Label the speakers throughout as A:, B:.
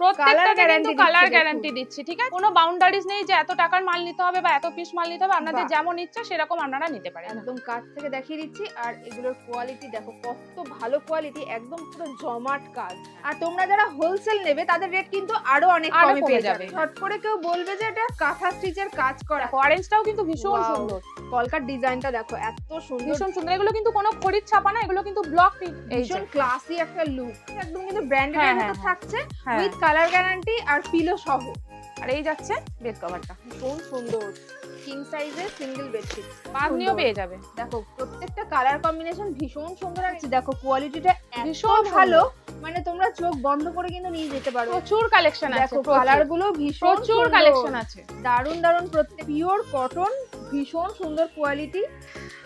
A: প্রত্যেকটাতে কিন্তু colour guarantee দিচ্ছি ঠিক আছে? কোনো বাউন্ডারিজ নেই যে এত টাকার মাল নিতে হবে বা এত পিস মাল নিতে হবে আপনাদের যেমন ইচ্ছা সেরকম আপনারা নিতে পারেন।
B: একদম কাছ থেকে দেখিয়ে দিচ্ছি আর এগুলোর কোয়ালিটি দেখো কত ভালো কোয়ালিটি একদম পুরো জমাট কাজ। আর তোমরা যারা হোলসেল নেবে তাদের রেট কিন্তু আরও অনেক কমে পেয়ে
A: যাবে।
B: করে কেউ বলবে যে এটা কাঁথা স্টিচের কাজ করা।
A: অরেঞ্জটাও কিন্তু ভীষণ সুন্দর।
B: কলকার ডিজাইনটা দেখো এত সুন্দর।
A: ভীষণ সুন্দর। এগুলো কিন্তু কোনো খরিদ ছাপা না এগুলো কিন্তু ব্লক
B: ভীষণ ক্লাসি একটা লুক একদম কিন্তু ব্র্যান্ডেড
A: হ্যাঁ,
B: মতো
A: হ্যাঁ,
B: থাকছে।
A: হ্যাঁ।
B: উইথ কালার গ্যারান্টি আর পিলো সহ।
A: আর এই যাচ্ছে বেড কভারটা
B: ভীষণ সুন্দর। কিং সাইজের সিঙ্গেল বেডশিট
A: পাগনিও পেয়ে যাবে।
B: দেখো প্রত্যেকটা কালার কম্বিনেশন ভীষণ সুন্দর আছে। দেখো কোয়ালিটিটা
A: ভীষণ
B: ভীষণ ভালো। মানে তোমরা চোখ বন্ধ করে কিন্তু নিয়ে যেতে পারো।
A: প্রচুর কালেকশন আছে
B: দেখো কালারগুলো ভীষণ
A: প্রচুর কালেকশন আছে।
B: দারুণ দারুণ প্রত্যেক পিওর কটন ভীষণ সুন্দর কোয়ালিটি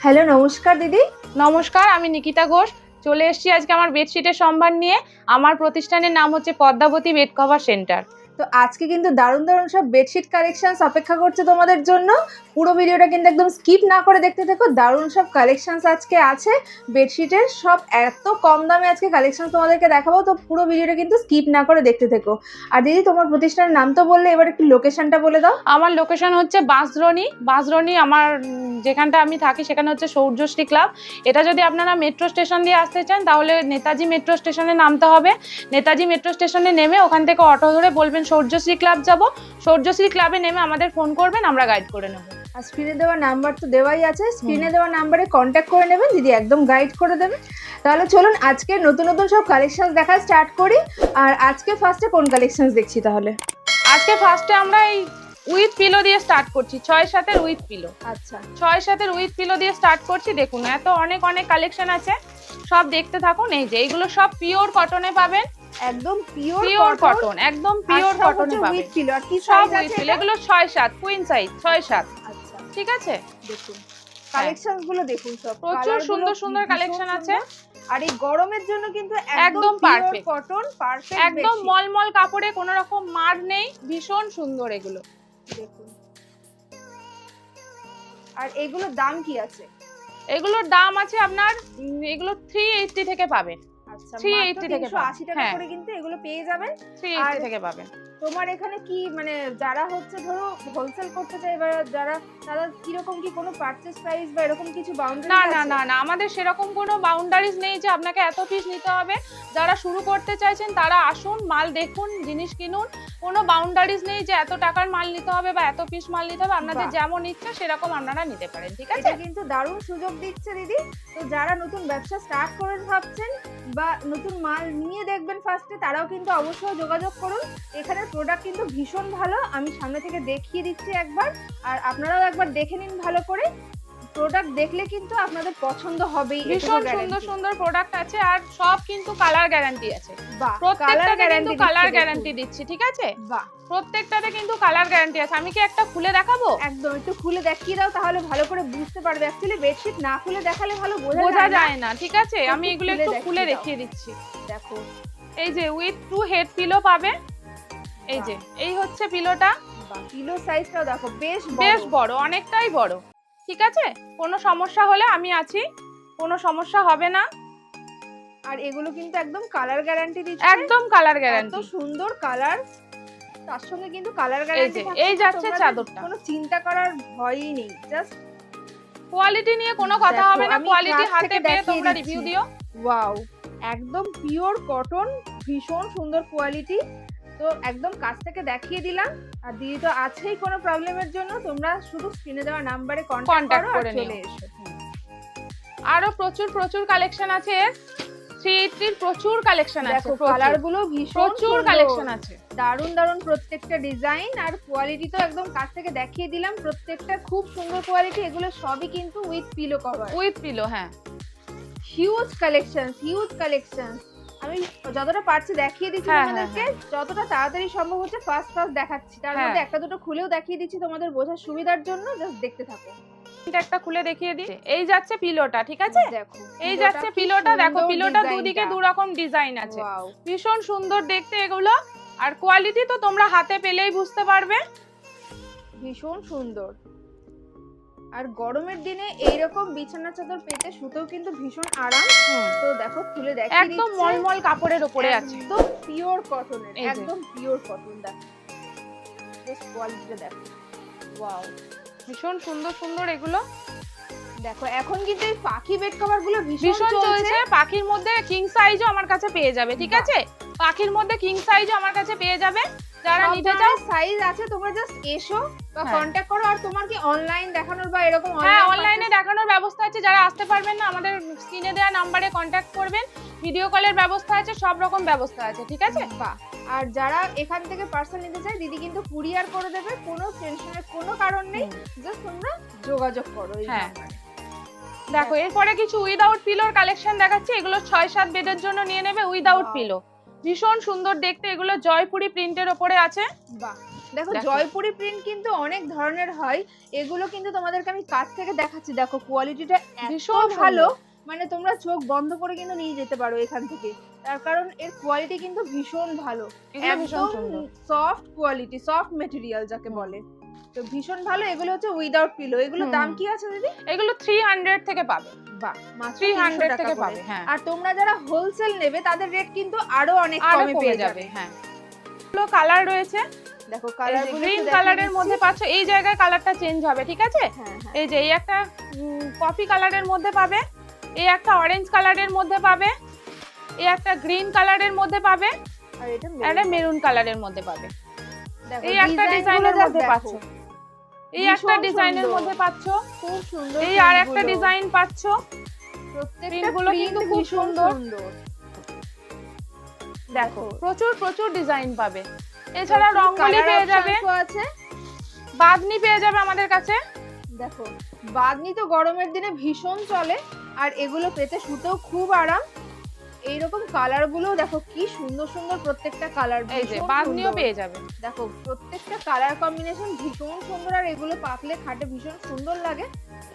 B: হ্যালো নমস্কার দিদি।
A: নমস্কার আমি নিকিতা ঘোষ। চলে এসেছি আজকে আমার বেডশিটের সম্ভার নিয়ে। আমার প্রতিষ্ঠানের নাম হচ্ছে পদ্মাবতী বেড কভার সেন্টার
B: তো আজকে কিন্তু দারুণ দারুণ সব বেডশিট কালেকশনস অপেক্ষা করছে তোমাদের জন্য। পুরো ভিডিওটা কিন্তু একদম স্কিপ না করে দেখতে থেকো, দারুণ সব কালেকশনস আজকে আছে। বেডশিটের সব এত কম দামে আজকে কালেকশন তোমাদেরকে দেখাবো, তো পুরো ভিডিওটা কিন্তু স্কিপ না করে দেখতে থেকো। আর দিদি, তোমার প্রতিষ্ঠানের নাম তো বললে, এবার একটু লোকেশনটা বলে দাও।
A: আমার লোকেশন হচ্ছে বাঁশদ্রোণী বাঁশদ্রোণী আমার যেখানটা আমি থাকি, সেখানে হচ্ছে সৌর্যশ্রী ক্লাব এটা যদি আপনারা মেট্রো স্টেশন দিয়ে আসতে চান, তাহলে নেতাজি মেট্রো স্টেশনে নামতে হবে। নেতাজি মেট্রো স্টেশনে নেমে ওখান থেকে অটো ধরে বলবেন সৌর্যশ্রী ক্লাব যাব। সৌর্যশ্রী ক্লাবে নেমে আমাদের ফোন করবেন আমরা গাইড করে নেব।
B: আর স্ক্রিনে দেওয়া নাম্বার তো দেওয়াই আছে। স্ক্রিনে দেওয়া নাম্বারে কন্ট্যাক্ট করে নেবেন দিদি একদম গাইড করে দেবে। তাহলে চলুন আজকে নতুন নতুন সব কালেকশন দেখা স্টার্ট করি। আর আজকে ফার্স্টে কোন কালেকশন দেখছি তাহলে?
A: আজকে ফার্স্টে আমরা এই উইথ পিলো দিয়ে স্টার্ট করছি ছয় সাতের উইথ পিলো
B: আচ্ছা।
A: ছয় সাতের উইথ পিলো দিয়ে স্টার্ট করছি দেখুন এত অনেক অনেক কালেকশন আছে। সব দেখতে থাকুন এই যে এইগুলো সব পিওর কটনে পাবেন।
B: একদম পিওর
A: পিওর কটন একদম পিওর কটনে
B: উইথ পিলো আর কি সাইজ আছে
A: এগুলো ছয় সাত কুইন সাইজ ছয় সাত।
B: আচ্ছা।
A: ঠিক আছে?
B: দেখুন কালেকশনসগুলো দেখুন সব।
A: প্রচুর সুন্দর সুন্দর কালেকশন আছে।
B: আর এই গরমের জন্য কিন্তু
A: একদম perfect।
B: কটন পারফেক্ট
A: একদম মলমল কাপড়ে কোনো রকম মার নেই ভীষণ সুন্দর এগুলো।
B: দেখুন। আর এগুলোর দাম কি আছে?
A: এগুলোর দাম আছে আপনার এগুলো থ্রি এইটটি থেকে পাবেন। 380 থেকে পাবেন।
B: আশি টাকা
A: হ্যাঁ।
B: করে কিন্তু এগুলো পেয়ে যাবেন
A: থ্রি
B: আর-
A: এইটটি থেকে পাবেন
B: তোমার এখানে কি মানে যারা হচ্ছে ধরো হোলসেল করতে চায় বা যারা তারা কীরকম কি কোনো পারচেস প্রাইস বা এরকম কিছু বাউন্ডারি
A: না না না না আমাদের সেরকম কোনো বাউন্ডারিজ নেই যে আপনাকে এত পিস নিতে হবে। যারা শুরু করতে চাইছেন তারা আসুন মাল দেখুন জিনিস কিনুন। কোনো বাউন্ডারিজ নেই যে এত টাকার মাল নিতে হবে বা এত পিস মাল নিতে হবে। আপনাদের যেমন ইচ্ছা সেরকম আপনারা নিতে পারেন ঠিক আছে?
B: কিন্তু দারুণ সুযোগ দিচ্ছে দিদি। তো যারা নতুন ব্যবসা স্টার্ট করে ভাবছেন বা নতুন মাল নিয়ে দেখবেন ফার্স্টে তারাও কিন্তু অবশ্যই যোগাযোগ করুন। এখানের প্রোডাক্ট কিন্তু ভীষণ ভালো। আমি সামনে থেকে দেখিয়ে দিচ্ছি একবার আর আপনারাও একবার দেখে নিন ভালো করে। প্রোডাক্ট দেখলে কিন্তু আপনাদের পছন্দ হবেই
A: ভীষণ সুন্দর সুন্দর প্রোডাক্ট আছে আর সব কিন্তু কালার গ্যারান্টি আছে। কিন্তু কালার গ্যারান্টি দিচ্ছি ঠিক আছে?
B: বাহ।
A: প্রত্যেকটাতে কিন্তু কালার গ্যারান্টি আছে। আমি কি একটা খুলে দেখাবো?
B: একদম একটু খুলে দেখিয়ে দাও তাহলে ভালো করে বুঝতে পারবে। অ্যাকচুয়ালি বেডশিট না খুলে দেখালে ভালো বোঝা যায় না।
A: ঠিক আছে? আমি এগুলো একটু খুলে দেখিয়ে দিচ্ছি।
B: দেখো।
A: এই যে উইথ টু হেড পিলো পাবে। এই যে এই হচ্ছে পিলোটা।
B: কিলো সাইজটাও দেখো বেশ
A: বেশ বড় অনেকটাই বড়। ঠিক আছে? কোনো সমস্যা হলে আমি আছি কোনো সমস্যা হবে না।
B: আর এগুলো কিন্তু একদম কালার গ্যারান্টি দিচ্ছে।
A: একদম কালার
B: এত
A: গ্যারান্টি
B: সুন্দর কালার তার সঙ্গে কিন্তু কালার গ্যারান্টি
A: এই যাচ্ছে চাদরটা।
B: কোনো চিন্তা করার ভয়ই নেই জাস্ট
A: কোয়ালিটি নিয়ে কোনো কথা হবে না কোয়ালিটি হাতে পেয়ে তোমরা রিভিউ দিও।
B: ওয়াও একদম পিওর কটন ভীষণ সুন্দর কোয়ালিটি তো একদম কাছ থেকে দেখিয়ে দিলাম। আর দিদি তো আছেই কোনো প্রবলেমের জন্য তোমরা শুধু স্ক্রিনে দেওয়া নাম্বারে কন্ট্যাক্ট করো আর চলে এসো।
A: আরও প্রচুর প্রচুর কালেকশন আছে। থ্রি এইটির প্রচুর কালেকশন আছে।
B: কালারগুলো
A: প্রচুর কালেকশন আছে।
B: দারুণ দারুণ প্রত্যেকটা ডিজাইন আর কোয়ালিটি তো একদম কাছ থেকে দেখিয়ে দিলাম। প্রত্যেকটা খুব সুন্দর কোয়ালিটি এগুলো সবই কিন্তু with pillow cover
A: with pillow হ্যাঁ।
B: হিউজ কালেকশন হিউজ কালেকশন আমি যতটা পারছি দেখিয়ে দিচ্ছি
A: হ্যাঁ,
B: তোমাদেরকে যতটা তাড়াতাড়ি সম্ভব হচ্ছে ফার্স্ট ফার্স্ট দেখাচ্ছি। তার
A: হ্যাঁ।
B: মধ্যে একটা দুটো খুলেও দেখিয়ে দিচ্ছি তোমাদের বোঝার সুবিধার জন্য জাস্ট দেখতে থাকো।
A: একটা খুলে দেখিয়ে দিই। এই যাচ্ছে পিলোটা ঠিক আছে?
B: দেখো
A: এই যাচ্ছে পিলোটা দেখো পিলোটা দুদিকে দু রকম ডিজাইন আছে ভীষণ সুন্দর দেখতে এগুলো। আর কোয়ালিটি তো তোমরা হাতে পেলেই বুঝতে পারবে।
B: ভীষণ সুন্দর। আর গরমের দিনে এইরকম বিছানা চাদর পেতে শুতেও কিন্তু ভীষণ আরাম। তো দেখো খুলে দেখিয়ে
A: একদম মলমল কাপড়ের উপরে আছে।
B: একদম পিওর কটনের একদম পিওর কটন দেখো। কোয়ালিটিটা দেখো। ওয়াও
A: ভীষণ সুন্দর সুন্দর এগুলো।
B: দেখো এখন কিন্তু এই পাখি বেড কভারগুলো ভীষণ চলছে।
A: পাখির মধ্যে কিং সাইজও আমার কাছে পেয়ে যাবে ঠিক আছে? পাখির মধ্যে কিং সাইজও আমার কাছে পেয়ে যাবে। যারা নিতে চাও
B: সাইজ আছে তোমরা জাস্ট এসো বা
A: হ্যাঁ।
B: কন্ট্যাক্ট করো। আর তোমার কি অনলাইন দেখানোর বা এরকম
A: হ্যাঁ অনলাইনে দেখানোর ব্যবস্থা আছে। যারা আসতে পারবেন না আমাদের স্ক্রিনে দেওয়া নাম্বারে কন্ট্যাক্ট করবেন। ভিডিও কলের ব্যবস্থা আছে সব রকম ব্যবস্থা আছে ঠিক আছে?
B: বাহ। আর যারা এখান থেকে পার্সেল নিতে চায় দিদি কিন্তু কুরিয়ার করে দেবে কোনো টেনশনের কোনো কারণ নেই। জাস্ট তোমরা যোগাযোগ করো
A: হ্যাঁ। দেখো এরপরে কিছু উইদাউট পিলোর কালেকশন দেখাচ্ছি। এগুলো ছয় সাত বেডের জন্য নিয়ে নেবে উইদাউট পিলো ভীষণ সুন্দর দেখতে। এগুলো জয়পুরি প্রিন্টের ওপরে আছে।
B: বাহ। দেখো। জয়পুরি প্রিন্ট কিন্তু অনেক ধরনের হয়। এগুলো কিন্তু তোমাদেরকে আমি কাছ থেকে দেখাচ্ছি। দেখো কোয়ালিটিটা
A: ভীষণ
B: ভালো মানে তোমরা চোখ বন্ধ করে কিন্তু নিয়ে যেতে পারো এখান থেকে। তার কারণ এর কোয়ালিটি কিন্তু ভীষণ ভালো।
A: ভীষণ
B: একদম সফট কোয়ালিটি সফট মেটেরিয়াল যাকে বলে। তো ভীষণ ভালো। এগুলো হচ্ছে উইদাউট পিলো এগুলো দাম কি আছে দিদি?
A: এগুলো থ্রি হান্ড্রেড থেকে পাবে।
B: বাহ মাত্র 300
A: থেকে পাবে হ্যাঁ।
B: আর তোমরা যারা হোলসেল নেবে তাদের রেট কিন্তু আরও অনেক কমে পেয়ে
A: যাবে হ্যাঁ। কালার রয়েছে।
B: দেখো কালার
A: গ্রিন কালারের মধ্যে পাচ্ছ এই জায়গায় কালারটা চেঞ্জ হবে ঠিক আছে?
B: হ্যাঁ হ্যাঁ।
A: এই যে এই একটা কফি কালারের মধ্যে পাবে এই একটা অরেঞ্জ কালারের মধ্যে পাবে এই একটা গ্রিন কালারের মধ্যে পাবে
B: আর এটা
A: মেরুন কালারের মধ্যে পাবে। এই একটা ডিজাইনের মধ্যে। পাচ্ছ। এই একটা ডিজাইনের মধ্যে পাচ্ছ।
B: খুব সুন্দর
A: এই আর একটা ডিজাইন পাচ্ছ।
B: প্রত্যেকটা
A: গুলো কিন্তু খুব সুন্দর। দেখো। প্রচুর প্রচুর ডিজাইন পাবে। এছাড়া রঙ্গোলি পেয়ে যাবে।
B: আছে।
A: বাদনি পেয়ে যাবে আমাদের কাছে।
B: দেখো বাদনি তো গরমের দিনে ভীষণ চলে আর এগুলো পেতে শুতেও খুব আরাম। এইরকম কালারগুলো দেখো কি সুন্দর সুন্দর প্রত্যেকটা কালার
A: এই যে বাদনিও পেয়ে যাবে।
B: দেখো প্রত্যেকটা কালার কম্বিনেশন ভীষণ সুন্দর আর এগুলো পাতলে খাটে ভীষণ সুন্দর লাগে।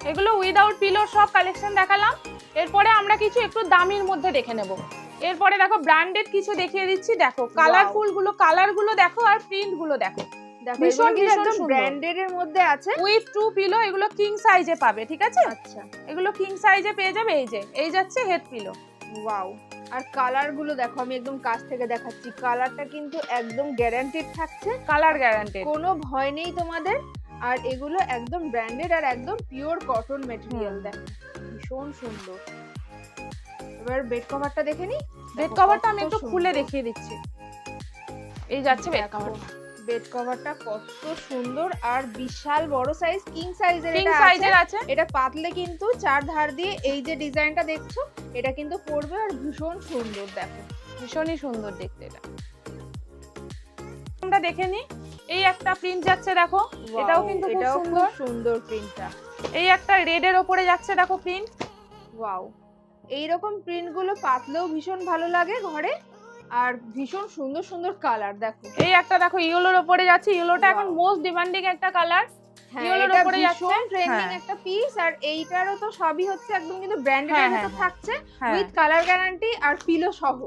A: এগুলো উইদাউট পিলো সব কালেকশন দেখালাম। এরপরে আমরা কিছু একটু দামির মধ্যে দেখে নেব। এরপরে দেখো ব্র্যান্ডেড কিছু দেখিয়ে দিচ্ছি। দেখো কালারফুলগুলো কালারগুলো দেখো আর প্রিন্টগুলো দেখো।
B: দেখো
A: ভীষণ,
B: এগুলো
A: ভীষণ
B: ব্র্যান্ডেড এর মধ্যে আছে।
A: উইথ টু পিলো এগুলো কিং সাইজে পাবে ঠিক আছে?
B: আচ্ছা।
A: এগুলো কিং সাইজে পেয়ে যাবে এই যে এই যাচ্ছে হেড পিলো
B: ওয়াও আর কালারগুলো দেখো আমি একদম কাছ থেকে দেখাচ্ছি। কালারটা কিন্তু একদম গ্যারান্টিড থাকছে।
A: কালার গ্যারান্টেড
B: কোনো ভয় নেই তোমাদের। আর এগুলো একদম ব্র্যান্ডেড আর একদম পিওর কটন মেটেরিয়াল দেখ। ভীষণ সুন্দর। এবার বেড কভারটা দেখে নি?
A: বেড কভারটা আমি একটু খুলে দেখিয়ে দিচ্ছি। এই যাচ্ছে বেড কভার
B: বেড কভারটা কত সুন্দর আর বিশাল বড় সাইজ কিং সাইজের এটা
A: সাইজের
B: আছে। এটা পাতলে কিন্তু চার ধার দিয়ে এই যে ডিজাইনটা দেখছ এটা কিন্তু পড়বে আর ভীষণ সুন্দর দেখো।
A: ভীষণই সুন্দর দেখতে এটা। আমরা দেখে নি এই একটা প্রিন্ট যাচ্ছে দেখো। এটাও কিন্তু
B: এটাও
A: সুন্দর
B: খুব সুন্দর। প্রিন্টটা
A: এই একটা রেড এর ওপরে যাচ্ছে দেখো প্রিন্ট
B: ওয়াও এইরকম প্রিন্টগুলো পাতলেও ভীষণ ভালো লাগে ঘরে। আর ভীষণ সুন্দর সুন্দর কালার দেখো।
A: এই একটা দেখো ইয়েলোর ওপরে যাচ্ছে। ইয়েলোটা এখন মোস্ট ডিমান্ডিং একটা কালার
B: হ্যাঁ
A: উপরে যাচ্ছে।
B: ট্রেন্ডিং
A: হ্যাঁ।
B: একটা পিস আর এইটারও তো সবই হচ্ছে একদম কিন্তু ব্র্যান্ডেড
A: হ্যাঁ,
B: মতো। থাকছে উইথ কালার গ্যারান্টি আর পিলো সহ।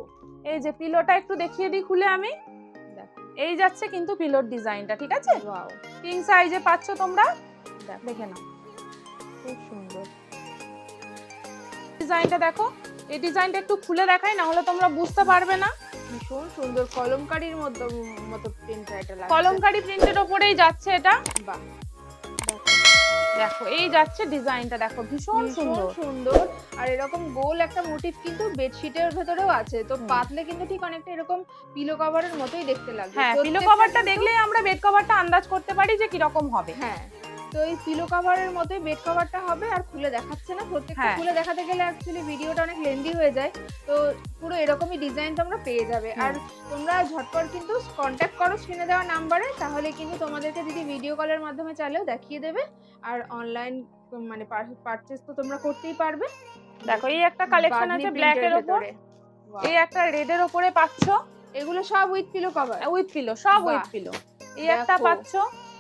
A: এই যে পিলোটা একটু দেখিয়ে দিই খুলে আমি। এই যাচ্ছে কিন্তু পিলোর ডিজাইনটা ঠিক আছে? কিং সাইজে পাচ্ছ তোমরা?
B: দেখে।
A: নাও।
B: খুব সুন্দর।
A: ডিজাইনটা দেখো। এই ডিজাইনটা একটু খুলে দেখাই না হলে তোমরা বুঝতে পারবে না।
B: ভীষণ সুন্দর কলমকারির মতো মতো প্রিন্টটা এটা লাগছে।
A: কলমকারি প্রিন্টের ওপরেই যাচ্ছে এটা?
B: বাহ। দেখো
A: এই যাচ্ছে ডিজাইনটা দেখো ভীষণ সুন্দর।
B: সুন্দর। আর এরকম গোল একটা মোটিভ কিন্তু বেডশিটের ভেতরেও আছে। তো। পাতলে কিন্তু ঠিক অনেকটা এরকম পিলো কভারের মতোই দেখতে লাগবে।
A: হ্যাঁ পিলো কভারটা দেখলেই আমরা বেড কভারটা আন্দাজ করতে পারি যে কীরকম হবে।
B: হ্যাঁ। তো এই পিলো কভারের মতোই বেড কভারটা হবে আর খুলে দেখাচ্ছে না। প্রত্যেকটা
A: হ্যাঁ।
B: খুলে দেখাতে গেলে অ্যাকচুয়ালি ভিডিওটা অনেক লেন্দি হয়ে যায়। তো পুরো এরকমই ডিজাইন তোমরা পেয়ে যাবে। আর তোমরা ঝটপট কিন্তু কন্ট্যাক্ট করো স্ক্রিনে দেওয়া নাম্বারে তাহলে কিন্তু তোমাদেরকে দিদি ভিডিও কলের মাধ্যমে চাইলেও দেখিয়ে দেবে। আর অনলাইন মানে পারচেস তো তোমরা করতেই পারবে।
A: দেখো এই একটা কালেকশন আছে ব্ল্যাক এর।
B: Wow.
A: এই একটা রেড এর ওপরে পাচ্ছ।
B: এগুলো সব with pillow cover
A: with pillow সব উইথ। পিলো এই একটা। পাচ্ছ।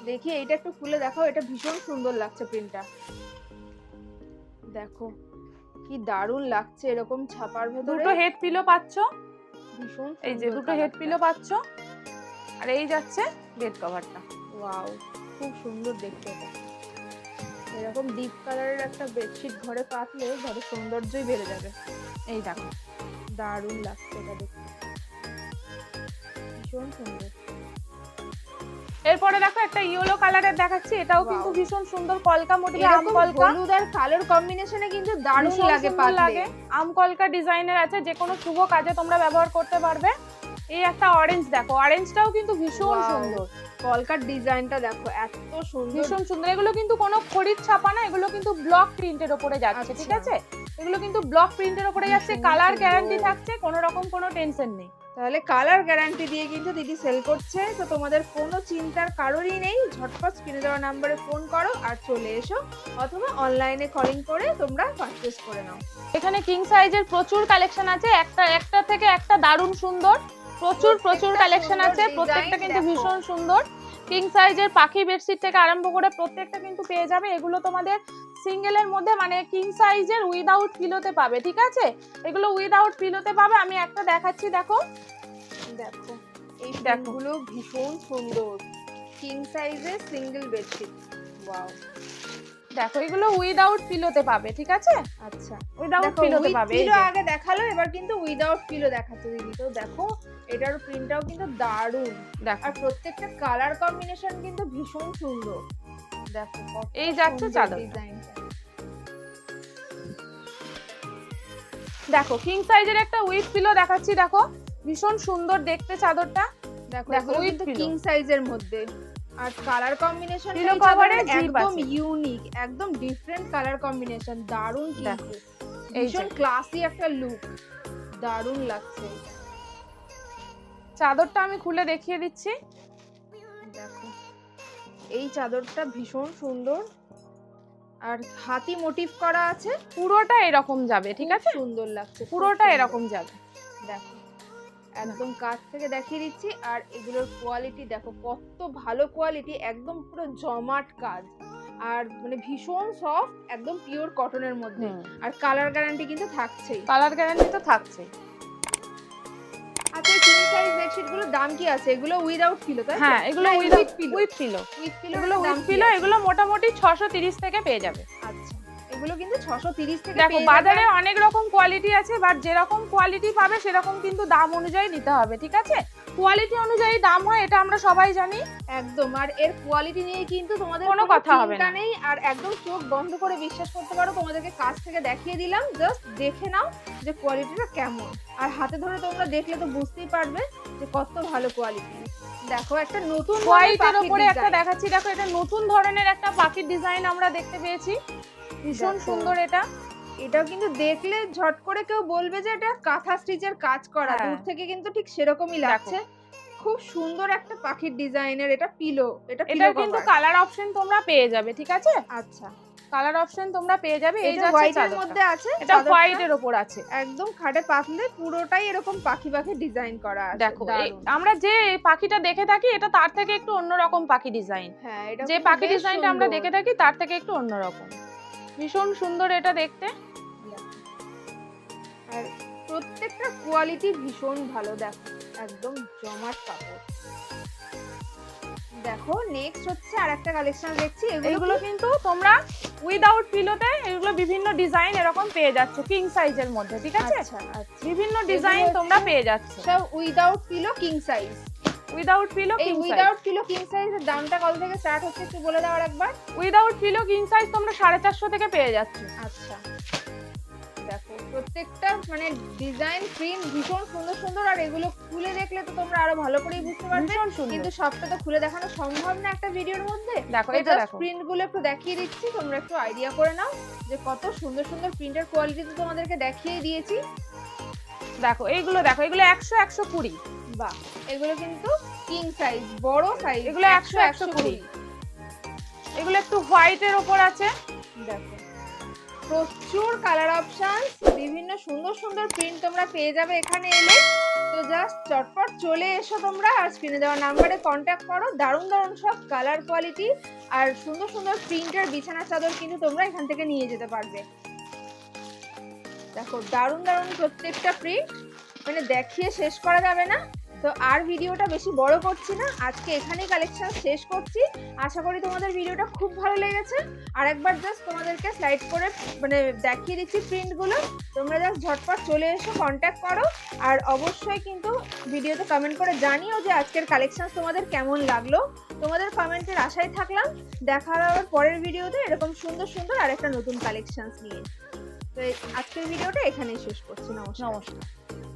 B: দেখি এইটা একটু খুলে দেখাও এটা ভীষণ সুন্দর লাগছে প্রিন্টটা দেখো কি দারুণ লাগছে এরকম ছাপার ভেতরে।
A: দুটো হেড পিলো পাচ্ছ?
B: ভীষণ
A: এই যে দুটো হেড পিলো পাচ্ছ? আর এই যাচ্ছে বেড কভারটা
B: ওয়াও খুব সুন্দর দেখতে এটা। এরকম ডিপ কালারের একটা বেডশিট ঘরে পাতলে ঘরের সৌন্দর্যই বেড়ে যাবে।
A: এই দেখো।
B: দারুণ লাগছে এটা দেখতে। ভীষণ সুন্দর।
A: এরপরে দেখো একটা ইয়েলো কালারের দেখাচ্ছি এটাও কিন্তু ভীষণ সুন্দর কলকা মোটিভে আম কলকা।
B: হলুদ আর কালোর কম্বিনেশনে কিন্তু দারুণ লাগে
A: লাগে। আম কলকা ডিজাইনের আছে যে কোনো শুভ কাজে তোমরা ব্যবহার করতে পারবে। এই একটা অরেঞ্জ দেখো অরেঞ্জটাও কিন্তু ভীষণ সুন্দর।
B: কলকার ডিজাইনটা দেখো এত সুন্দর।
A: ভীষণ সুন্দর। এগুলো কিন্তু কোনো খরিদ ছাপা না এগুলো কিন্তু ব্লক প্রিন্টের ওপরে যাচ্ছে ঠিক
B: আচ্ছা।
A: আছে? এগুলো কিন্তু ব্লক প্রিন্টের ওপরে যাচ্ছে কালার। গ্যারান্টি থাকছে কোনো রকম কোনো টেনশন নেই।
B: তাহলে কালার গ্যারান্টি দিয়ে কিন্তু দিদি সেল করছে। তো তোমাদের কোনো চিন্তার কারোরই নেই। ঝটপট স্ক্রিনে দেওয়া নাম্বারে ফোন করো আর চলে এসো। অথবা অনলাইনে কলিং করে তোমরা পারচেস করে নাও।
A: এখানে কিং সাইজের প্রচুর কালেকশন আছে। একটা একটা থেকে একটা দারুণ সুন্দর। প্রচুর প্রচুর কালেকশন আছে। প্রত্যেকটা কিন্তু ভীষণ সুন্দর। কিং সাইজের পাখি বেডশিট থেকে আরম্ভ করে প্রত্যেকটা কিন্তু পেয়ে যাবে। এগুলো তোমাদের সিঙ্গেলের মধ্যে মানে কিং সাইজের উইদাউট পিলোতে পাবে ঠিক আছে? এগুলো উইদাউট পিলোতে পাবে আমি একটা দেখাচ্ছি দেখো।
B: দেখো এই
A: দেখো।
B: দেখগুলো ভীষণ সুন্দর। কিং সাইজের সিঙ্গেল বেডশিট ওয়াও
A: দেখো এগুলো উইদাউট পিলোতে পাবে ঠিক আছে?
B: আচ্ছা।
A: উইদাউট পিলোতে পাবে যে।
B: আগে দেখাল এবার কিন্তু উইদাউট পিলো দেখাচ্ছে দিদি। তো দেখো এটার প্রিন্টটাও কিন্তু দারুণ।
A: দেখো।
B: আর প্রত্যেকটা কালার কম্বিনেশন কিন্তু ভীষণ সুন্দর। দেখো
A: এই যাচ্ছে।
B: ডিজাইনটা
A: দেখো কিং সাইজের একটা উইথ পিলো দেখাচ্ছি দেখো। ভীষণ সুন্দর দেখতে চাদরটা।
B: দেখো
A: pillow।
B: কিং সাইজের মধ্যে। আর কালার কম্বিনেশন
A: এর zip
B: একদম ইউনিক একদম ডিফারেন্ট কালার কম্বিনেশন দারুণ
A: দেখো।
B: ভীষণ ক্লাসি একটা লুক দারুণ লাগছে
A: চাদরটা আমি খুলে দেখিয়ে দিচ্ছি।
B: দেখো। এই চাদরটা ভীষণ সুন্দর। আর হাতি মোটিভ করা আছে
A: পুরোটা এরকম যাবে ঠিক আছে?
B: সুন্দর লাগছে
A: পুরোটা এরকম যাবে।
B: দেখো একদম কাছ থেকে দেখিয়ে দিচ্ছি আর এগুলোর কোয়ালিটি দেখো কত ভালো কোয়ালিটি একদম পুরো জমাট কাজ। আর মানে ভীষণ সফট একদম পিওর কটনের মধ্যে। আর কালার গ্যারান্টি কিন্তু থাকছেই।
A: কালার গ্যারান্টি তো থাকছে
B: এই কিং দাম কি আছে? এগুলো উইদাউট পিলো তাই
A: হ্যাঁ এগুলো
B: with
A: with
B: pillow
A: with pillow
B: with pillow
A: এগুলো উইথ পিলো এগুলো মোটামুটি ছশো তিরিশ থেকে পেয়ে যাবে।
B: আচ্ছা এগুলো কিন্তু 630 থেকে
A: দেখো বাজারে অনেক রকম কোয়ালিটি আছে বাট যেরকম কোয়ালিটি পাবে সেরকম কিন্তু দাম অনুযায়ী নিতে হবে ঠিক আছে? কোয়ালিটি অনুযায়ী দাম হয় এটা আমরা সবাই জানি।
B: একদম আর এর কোয়ালিটি নিয়ে কিন্তু তোমাদের
A: কোনো কথা হবে না।
B: নেই আর একদম চোখ বন্ধ করে বিশ্বাস করতে পারো তোমাদেরকে কাছ থেকে দেখিয়ে দিলাম জাস্ট দেখে নাও যে কোয়ালিটিটা কেমন। আর হাতে ধরে তোমরা দেখলে তো বুঝতেই পারবে যে কত ভালো কোয়ালিটি দেখো একটা নতুন
A: হোয়াইটের উপরে একটা দেখাচ্ছি। দেখো এটা নতুন ধরনের একটা পাখির ডিজাইন আমরা দেখতে পেয়েছি। ভীষণ সুন্দর এটা।
B: এটাও কিন্তু দেখলে ঝট করে কেউ বলবে যে এটা কাঁথা স্টিচের কাজ করা।
A: হ্যাঁ।
B: দূর থেকে কিন্তু ঠিক সেরকমই লাগছে। খুব সুন্দর একটা পাখির ডিজাইনের এটা পিলো এটা
A: এটা কিন্তু কালার অপশন তোমরা পেয়ে যাবে ঠিক আছে?
B: আচ্ছা।
A: কালার অপশন তোমরা পেয়ে যাবে এই যাচ্ছে
B: হোয়াইটের মধ্যে আছে
A: এটা। হোয়াইটের ওপর আছে।
B: একদম খাটে পাতলে পুরোটাই এরকম পাখি পাখি ডিজাইন করা আছে
A: দেখো আমরা যে পাখিটা দেখে থাকি এটা তার থেকে একটু অন্যরকম পাখি ডিজাইন
B: হ্যাঁ এটা
A: যে পাখি ডিজাইনটা আমরা দেখে থাকি তার থেকে একটু অন্যরকম। ভীষণ সুন্দর এটা দেখতে।
B: আর প্রত্যেকটা কোয়ালিটি ভীষণ ভালো দেখো একদম জমাট কাপড় দেখো নেক্সট হচ্ছে আর একটা কালেকশন দেখছি। এগুলো
A: কিন্তু তোমরা উইদাউট পিলোতে এগুলো বিভিন্ন ডিজাইন এরকম পেয়ে যাচ্ছ কিং সাইজের মধ্যে ঠিক আছে?
B: আচ্ছা আচ্ছা।
A: বিভিন্ন ডিজাইন তোমরা পেয়ে যাচ্ছ।
B: সব without pillow king size
A: without pillow king size
B: without pillow king সাইজের দামটা কত থেকে স্টার্ট হচ্ছে একটু বলে দাও একবার।
A: উইদাউট পিলো কিং সাইজ তোমরা সাড়ে চারশো থেকে পেয়ে যাচ্ছ।
B: আচ্ছা। দেখো প্রত্যেকটা মানে ডিজাইন প্রিন্ট ভীষণ সুন্দর সুন্দর আর এগুলো খুলে দেখলে তো তোমরা আরও ভালো করেই বুঝতে পারবে। কিন্তু সবটা তো খুলে দেখানো সম্ভব না একটা ভিডিওর মধ্যে।
A: দেখো এটা দেখো।
B: প্রিন্টগুলো একটু দেখিয়ে দিচ্ছি তোমরা একটু আইডিয়া করে নাও যে কত সুন্দর সুন্দর প্রিন্টের কোয়ালিটি তো তোমাদেরকে দেখিয়ে দিয়েছি।
A: দেখো এইগুলো দেখো এগুলো একশো একশো কুড়ি।
B: বাহ এগুলো কিন্তু কিং সাইজ বড় সাইজ
A: এগুলো 100, 120 এগুলো একটু হোয়াইটের ওপর আছে।
B: দেখো। প্রচুর কালার অপশান বিভিন্ন সুন্দর সুন্দর প্রিন্ট তোমরা পেয়ে যাবে এখানে এলে। তো জাস্ট চটপট চলে এসো তোমরা আর স্ক্রিনে দেওয়া নাম্বারে কন্ট্যাক্ট করো। দারুণ দারুণ সব কালার কোয়ালিটি আর সুন্দর সুন্দর প্রিন্টের বিছানা চাদর কিন্তু তোমরা এখান থেকে নিয়ে যেতে পারবে। দেখো, দারুণ দারুণ প্রত্যেকটা প্রিন্ট মানে দেখিয়ে শেষ করা যাবে না। তো আর ভিডিওটা বেশি বড় করছি না। আজকে এখানেই কালেকশন শেষ করছি। আশা করি তোমাদের ভিডিওটা খুব ভালো লেগেছে। আর একবার জাস্ট তোমাদেরকে স্লাইড করে মানে দেখিয়ে দিচ্ছি প্রিন্টগুলো তোমরা জাস্ট ঝটপট চলে এসো কন্ট্যাক্ট করো। আর অবশ্যই কিন্তু ভিডিওতে কমেন্ট করে জানিও যে আজকের কালেকশন তোমাদের কেমন লাগল। তোমাদের কমেন্টের আশায় থাকলাম। দেখা হবে পরের ভিডিওতে এরকম সুন্দর সুন্দর আর একটা নতুন কালেকশন নিয়ে। তো আজকের ভিডিওটা এখানেই শেষ করছি। নমস্কার।
A: নমস্কার।